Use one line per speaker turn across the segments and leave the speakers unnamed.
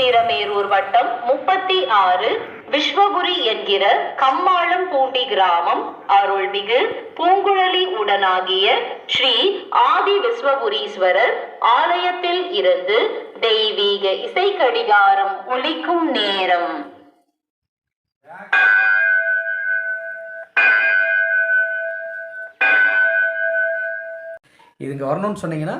உத்திரமேரூர் வட்டம் முப்பத்தி ஆறு விஸ்வகுரி என்கிற கம்மாளம் பூண்டி கிராமம் அருள்மிகு பூங்குழலி உடனாகிய ஸ்ரீ ஆதி விஸ்வபுரீஸ்வரர் ஆலயத்தில் இருந்து தெய்வீக இசை கடிகாரம் ஒலிக்கும் நேரம்.
இதுங்க வரணும்னு சொன்னீங்கன்னா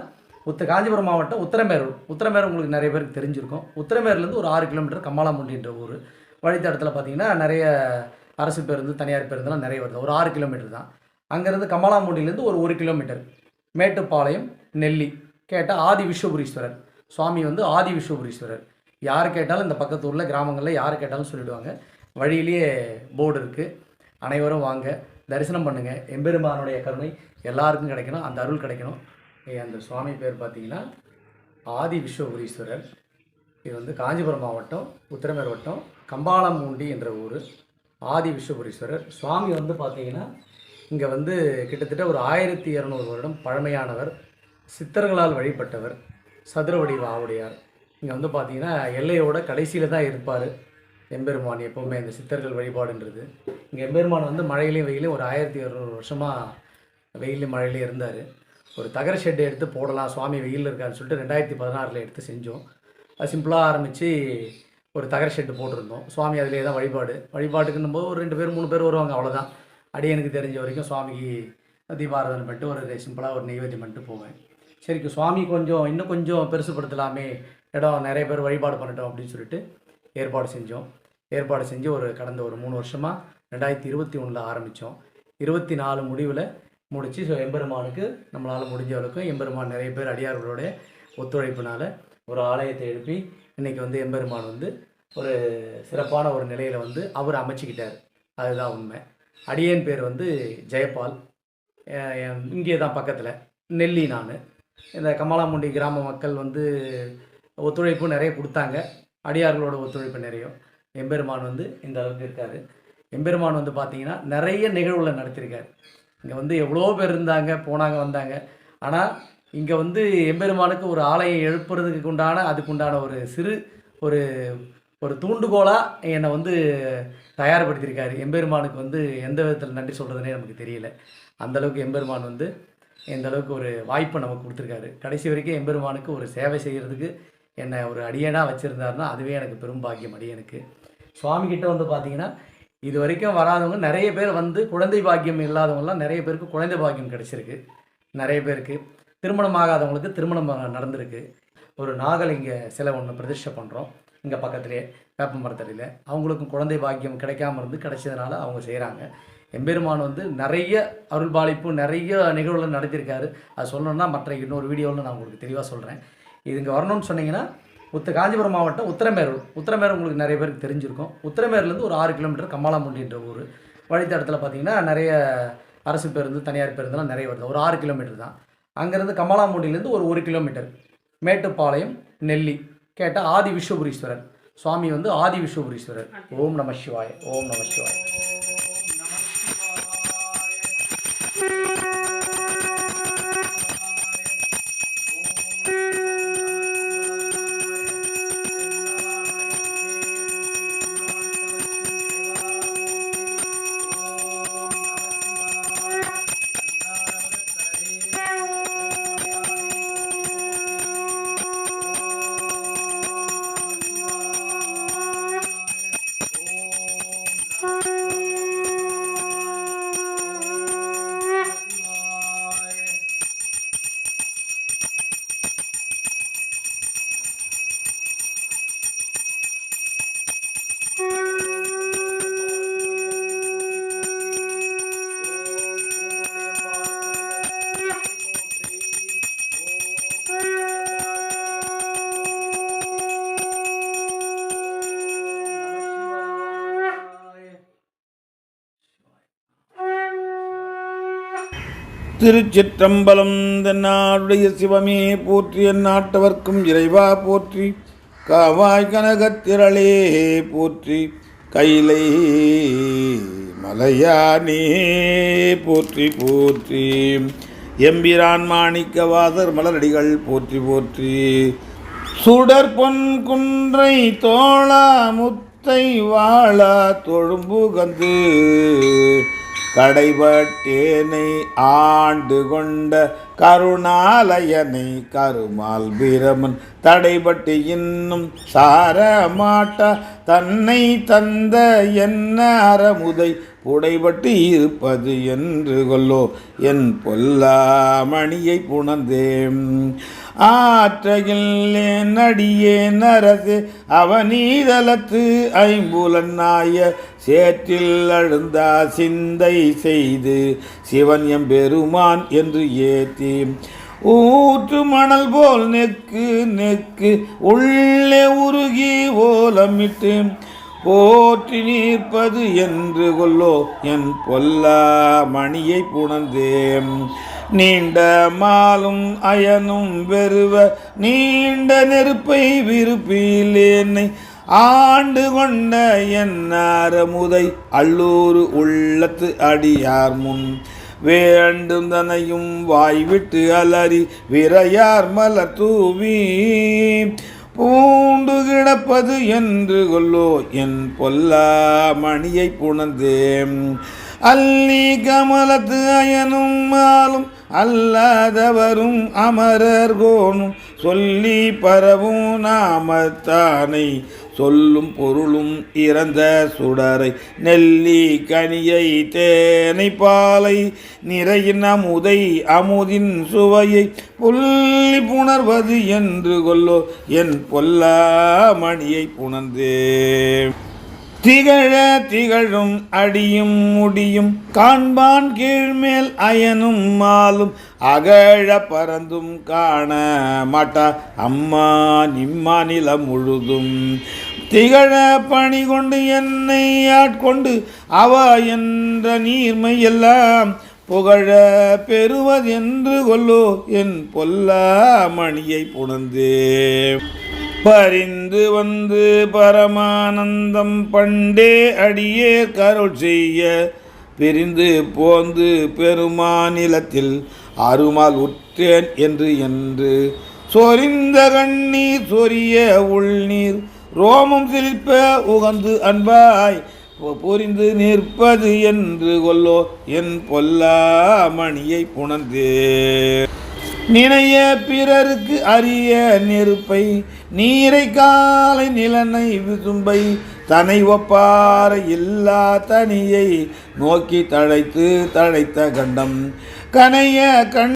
உத்த காஞ்சிபுரம் மாவட்டம் உத்தரமேரூர். உத்தரமேரூர் உங்களுக்கு நிறைய பேருக்கு தெரிஞ்சிருக்கும். உத்தரமேரூர்லேருந்து ஒரு ஆறு கிலோமீட்டர் கமலாமுண்டின்ற ஊர். வழித்தடத்தில் பார்த்தீங்கன்னா நிறைய அரசு பேருந்து தனியார் பேருந்துலாம் நிறைய வருது. ஒரு ஆறு கிலோமீட்டர் தான். அங்கேருந்து கமலாமுண்டிலேருந்து ஒரு ஒரு கிலோமீட்டர். மேட்டுப்பாளையம் நெல்லி கேட்டால் ஆதி விஸ்வபுரீஸ்வரர். சுவாமி வந்து ஆதி விஸ்வபுரீஸ்வரர். யார் கேட்டாலும் இந்த பக்கத்து ஊரில் கிராமங்களில் யார் கேட்டாலும் சொல்லிவிடுவாங்க வழியிலேயே போர்டு இருக்குது அனைவரும் வாங்க தரிசனம் பண்ணுங்கள் எம்பெருமானுடைய கருணை எல்லாருக்கும் கிடைக்கணும். அந்த அருள் கிடைக்கணும். அந்த சுவாமி பேர் பார்த்தீங்கன்னா ஆதி விஸ்வபுரீஸ்வரர். இது வந்து காஞ்சிபுரம் மாவட்டம் உத்திரமேர் வட்டம் கம்பாளமூண்டி என்ற ஊர். ஆதி விஸ்வபுரீஸ்வரர். சுவாமி வந்து பார்த்தீங்கன்னா இங்கே வந்து கிட்டத்தட்ட ஒரு ஆயிரத்தி இரநூறு வருடம் பழமையானவர் சித்தர்களால் வழிபட்டவர் சதுரவடிவ ஆவுடையார். இங்கே வந்து பார்த்தீங்கன்னா எல்லையோட கடைசியில் தான் இருப்பார் எம்பெருமான் எப்போவுமே இந்த சித்தர்கள் வழிபாடுன்றது. இங்கே எம்பெருமான் வந்து மழையிலையும் வெயிலையும் ஒரு ஆயிரத்தி இரநூறு வருஷமாக வெயிலையும் மழையிலையும் இருந்தார். ஒரு தகர ஷெட்டு எடுத்து போடலாம் சுவாமி வெயிலில் இருக்காருன்னு சொல்லிட்டு ரெண்டாயிரத்தி பதினாறில் எடுத்து செஞ்சோம். அது சிம்பிளாக ஆரம்பித்து ஒரு தகர ஷெட்டு போட்டிருந்தோம். சுவாமி அதிலே தான் வழிபாடு. வழிபாட்டுக்குன்னும் போது ஒரு ரெண்டு பேர் மூணு பேர் வருவாங்க அவ்வளோதான் அடியனுக்கு தெரிஞ்ச வரைக்கும் சுவாமிக்கு தீபாராதனை பண்ணிட்டு ஒரு சிம்பிளாக ஒரு நெய்வேத்தியம் பண்ணிட்டு போவேன். சரிக்கு சுவாமி கொஞ்சம் இன்னும் கொஞ்சம் பெருசுப்படுத்தலாமே இடம் நிறைய பேர் வழிபாடு பண்ணட்டும் அப்படின்னு சொல்லிட்டு ஏற்பாடு செஞ்சோம். ஏற்பாடு செஞ்சு ஒரு கடந்த ஒரு மூணு வருஷமாக ரெண்டாயிரத்தி இருபத்தி ஒன்றில் ஆரம்பித்தோம் இருபத்தி நாலு முடிவில் முடித்து ஸோ எம்பெருமானுக்கு நம்மளால் முடிஞ்ச அளவுக்கு எம்பெருமான் நிறைய பேர் அடியார்களுடைய ஒத்துழைப்பினால் ஒரு ஆலயத்தை எழுப்பி இன்றைக்கி வந்து எம்பெருமான் வந்து ஒரு சிறப்பான ஒரு நிலையில் வந்து அவர் அமைச்சிக்கிட்டார். அதுதான் உண்மை. அடியேன் பேர் வந்து ஜெயபால் இங்கே தான் பக்கத்தில். நெல்லி நான். இந்த கமலாமுண்டி கிராம மக்கள் வந்து ஒத்துழைப்பு நிறைய கொடுத்தாங்க. அடியார்களோட ஒத்துழைப்பு நிறைய. எம்பெருமான் வந்து இந்த அளவுக்கு இருக்கார். எம்பெருமான் வந்து பார்த்திங்கன்னா நிறைய நிகழ்வுகளை நடத்தியிருக்காரு இங்கே வந்து எவ்வளோ பேர் இருந்தாங்க போனாங்க வந்தாங்க. ஆனால் இங்கே வந்து எம்பெருமானுக்கு ஒரு ஆலயம் எழுப்புறதுக்கு உண்டான அதுக்கு உண்டான ஒரு சிறு ஒரு ஒரு தூண்டுகோலாக என்னை வந்து தயார்படுத்தியிருக்காரு. எம்பெருமானுக்கு வந்து எந்த விதத்தில் நன்றி சொல்கிறதுனே நமக்கு தெரியல. அந்தளவுக்கு எம்பெருமான் வந்து இந்த அளவுக்கு ஒரு வாய்ப்பை நமக்கு கொடுத்துருக்காரு. கடைசி வரைக்கும் எம்பெருமானுக்கு ஒரு சேவை செய்கிறதுக்கு என்னை ஒரு அடியனாக வச்சுருந்தாருன்னா அதுவே எனக்கு பெரும் பாக்கியம் அடியனுக்கு. சுவாமிகிட்ட வந்து பார்த்தீங்கன்னா இது வரைக்கும் வராதவங்க நிறைய பேர் வந்து குழந்தை பாக்கியம் இல்லாதவங்கலாம் நிறைய பேருக்கு குழந்தை பாக்கியம் கிடச்சிருக்கு. நிறைய பேருக்கு திருமணம் ஆகாதவங்களுக்கு திருமணம் நடந்திருக்கு. ஒரு நாகலிங்க சிலை ஒன்று பிரதிஷ்டை பண்ணுறோம் இங்கே பக்கத்துலேயே வேப்ப மரத்தடியில். அவங்களுக்கும் குழந்தை பாக்கியம் கிடைக்காம இருந்து கிடைச்சதுனால அவங்க செய்கிறாங்க எம்பெருமான் வந்து நிறைய அருள்பாலிப்பு நிறைய நிகழ்வுகள் நடத்தியிருக்காரு. அது சொல்லணும்னா மற்ற இன்னொரு வீடியோவில் நான் உங்களுக்கு தெளிவாக சொல்கிறேன் இது இங்கே வரணும்னு சொன்னீங்கன்னா உத்த காஞ்சிபுரம் மாவட்டம் உத்தரமேரூர். உத்தரமேரூர் உங்களுக்கு நிறைய பேருக்கு தெரிஞ்சிருக்கும். உத்தரமேருலேருந்து ஒரு ஆறு கிலோமீட்டர் கம்மாளாமுண்டின்ற ஊர். வழித்தடத்தில் பார்த்தீங்கன்னா நிறைய அரசு பேருந்து தனியார் பேருந்துலாம் நிறைய வருது. ஒரு ஆறு கிலோமீட்டர் தான். அங்கேருந்து கமலாமுண்டிலேருந்து ஒரு ஒரு கிலோமீட்டர். மேட்டுப்பாளையம் நெல்லி கேட்டால் ஆதி விஸ்வபுரீஸ்வரர். சுவாமி வந்து ஆதி விஸ்வபுரீஸ்வரர். ஓம் நம சிவாய. ஓம் நம சிவாய.
திருச்சிற்றம்பலம் தென்னாருடைய சிவமே போற்றி நாட்டவர்க்கும் இறைவா போற்றி. காவாய் கனகத்திரளே போற்றி. கைலை மலையானே போற்றி போற்றி. எம்பிரான் மாணிக்கவாதர் மலரடிகள் போற்றி போற்றி. சுடர் பொன் குன்றை தோளா முத்தை வாழா தொழும்பு கந்து. கடைபட்டேனை ஆண்டு கொண்ட கருணாலயனை கருமால் பிரமன் தடைபட்டு இன்னும் சாரமாட்ட தன்னை தந்த என்ன அறமுதை புடைபட்டு இருப்பது என்று கொல்லோ. என் பொல்லாமணியை புணர்ந்தேன். ஆற்றையில் நடியே நரசு அவநீதலத்து ஐம்புலன்னாய சேற்றில் அழுந்தா சிந்தை செய்து சிவன் எம்பெருமான் என்று ஏத்தி ஊற்று மணல் போல் நெக்கு நெக்கு உள்ளே உருகி ஓலமிட்டு போற்றி நீர்ப்பது என்று கொல்லோ என் பொல்லா மணியை புணர்ந்தேன். நீண்ட மாலும் அயனும் வெறுவ நீண்ட நெருப்பை விருப்பில் என்னை ஆண்டு கொண்ட என் அறமுதை அல்லூர் உள்ளத்து அடியார் முன். வேண்டும் தனையும் வாய்விட்டு அலறி விரையார் மலர் தூவி. பூண்டு கிடப்பது என்று கொல்லோ என் பொல்லா மணியை புணந்தேன் அல்லி கமலத்து அயனும் மாலும் அல்லாதவரும் அமரர் கோணும் சொல்லி பரவும் நாமத்தானை சொல்லும் பொருளும் இறந்த சுடரை நெல்லி கனியை தேனை பாலை நிறையின் அமுதை அமுதின் சுவையை புள்ளி புணர்வது என்று கொல்லோ என் பொல்லா மணியை புணர்ந்தே திகழ திகழும் அடியும் முடியும். காண்பான் கீழ்மேல் அயனும் மாலும் அகழ பறந்தும் காண மாட்டா. அம்மா நிம்மா நிலம் முழுதும். திகழ பணி கொண்டு என்னை ஆட்கொண்டு. அவ என்ற நீர்மை எல்லாம் புகழ பெறுவதென்று கொல்லோ. என் பொல்லா மணியை புணர்ந்தே பரிந்து வந்து பரமானந்தம் பண்டே அடியே கருள் செய்ய பிரிந்து போந்து பெருமாநிலத்தில் அருமால் உற்றேன் என்று என்று. சொரிந்த கண்ணீர் சொரிய உள்நீர் ரோமம் சிலிப்ப உகந்து அன்பாய் பொ- நிற்பது என்று கொல்லோ என் பொல்லா மணியை புணர்ந்தே. நினைய பிறருக்கு அரிய நெருப்பை நீரை காலை நிலனை விசும்பை தனை ஒப்பார இல்லா தனியை நோக்கி தழைத்து தழைத்த கண்டம். கனைய கண்